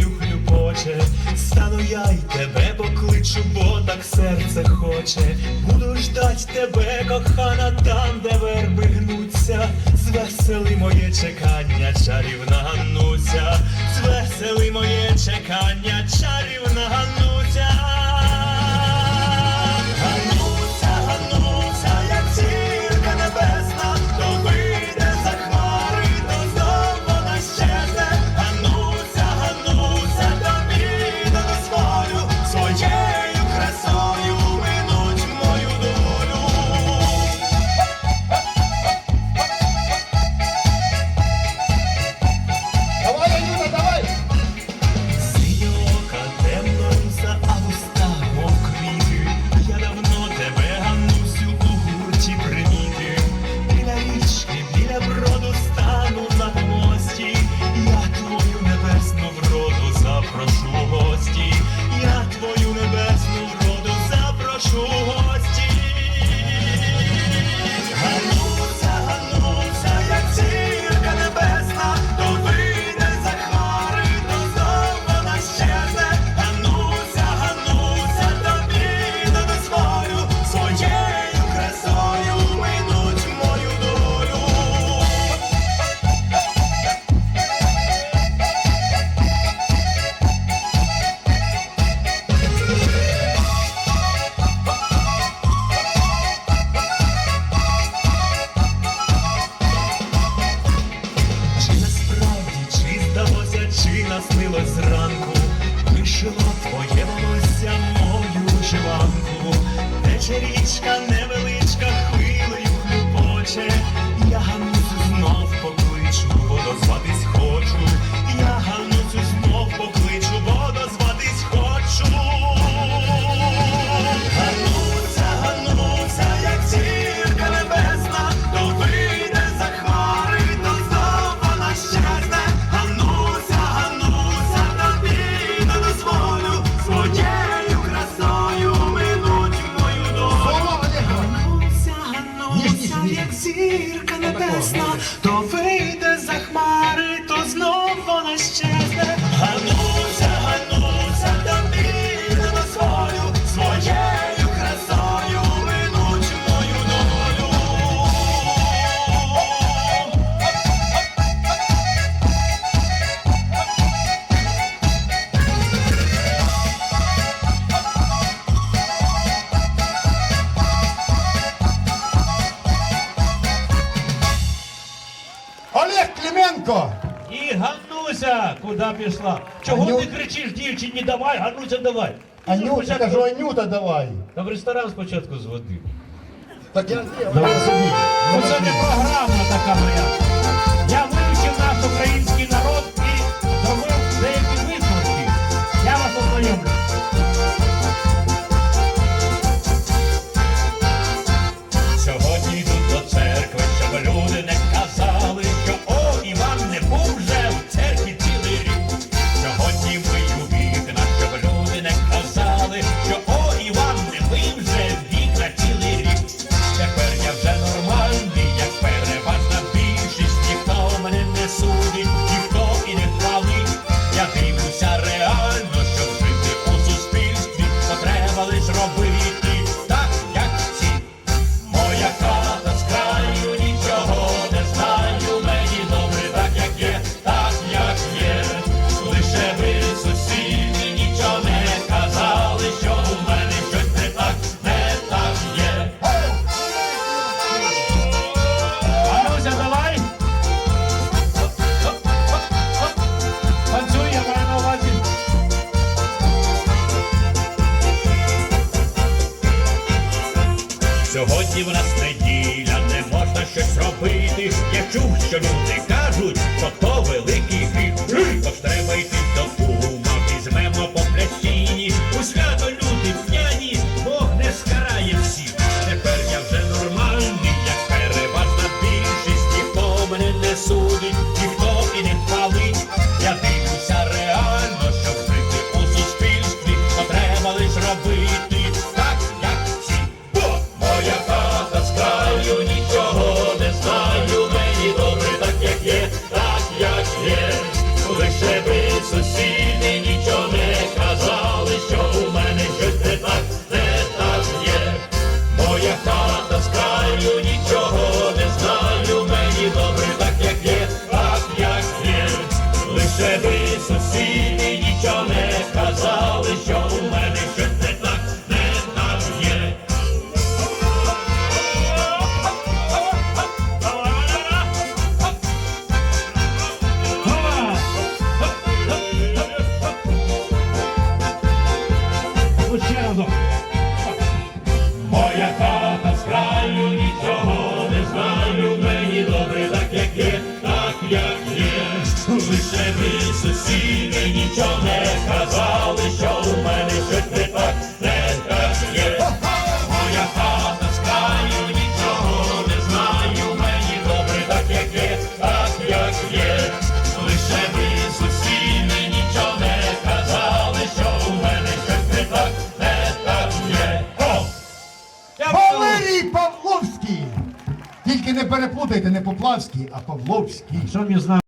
хвилю хлюпоче, стану я й тебе покличу, бо так серце хоче. Буду ждать тебе, кохана, там, де верби гнуться, звесели моє чекання чарівна. Анюта, куди пішла? Чого Аню- ти кричиш дівчині, давай, Гануся, давай. Ти Анюта, спочатку- кажу, Анюта, давай. Та в ресторан спочатку зводи. Так я сделал. Давай. Ну це не програма така моя. Я Сьогодні в нас неділя, не можна щось робити. Я чув, що люди кажуть, що то великий гріх. Тож треба йти до кума, візьмемо по плясіні. У свято люди п'яні, Бог не скарає всіх. Тепер я вже нормальний, як переважна більшість, ніхто мене не судить. разом. Моя хата з краю, нічого не знаю, мені добре, так як є, так як є. Лише ви сусіди нічого не казали. Путайте, не Поплавський, а нами